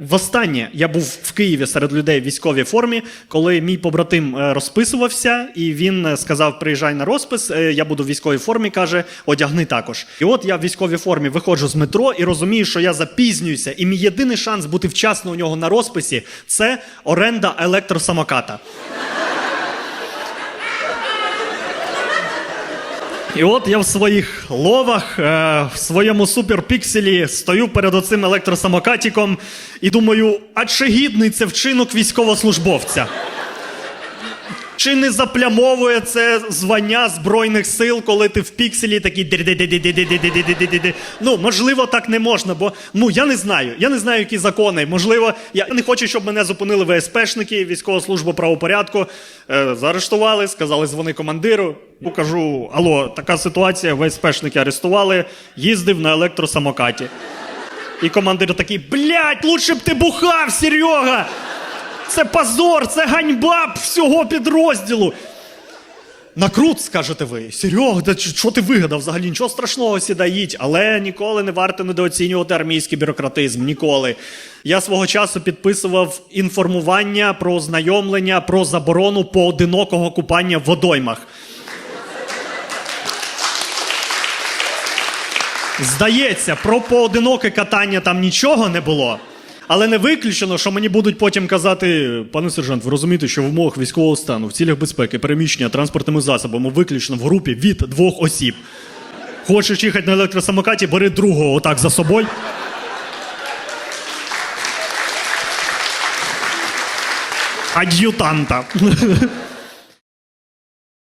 Востаннє я був в Києві серед людей в військовій формі, коли мій побратим е, розписувався, і він е, сказав: приїжджай на розпис, е, я буду в військовій формі, каже, одягни також. І от я в військовій формі виходжу з метро і розумію, що я запізнююся, і мій єдиний шанс бути вчасно у нього на розписі це оренда електросамоката. І от я в своїх ловах, е, в своєму суперпікселі стою перед оцим електросамокатіком і думаю, а чи гідний це вчинок військовослужбовця? Чи не заплямовує це звання Збройних сил, коли ти в пікселі такий Ну, можливо, так не можна, бо ну я не знаю. Я не знаю, які закони. Можливо, я не хочу, щоб мене зупинили ВСПшники, військова служба правопорядку. Е, Заарештували, сказали, дзвони командиру. Покажу: алло, така ситуація, ВСПшники арестували, їздив на електросамокаті. І командир такий, блядь, лучше б ти бухав, Серега! Це позор, це ганьба всього підрозділу. Накрут, скажете ви. Серега, да що ти вигадав взагалі? Нічого страшного сідай їдь. Але ніколи не варто недооцінювати армійський бюрократизм. Ніколи. Я свого часу підписував інформування про ознайомлення про заборону поодинокого купання в водоймах. Здається, про поодиноке катання там нічого не було. Але не виключено, що мені будуть потім казати, пане сержант, ви розумієте, що в умовах військового стану, в цілях безпеки, переміщення транспортними засобами виключно в групі від двох осіб. Хочеш їхати на електросамокаті, бери другого отак за собою. Ад'ютанта.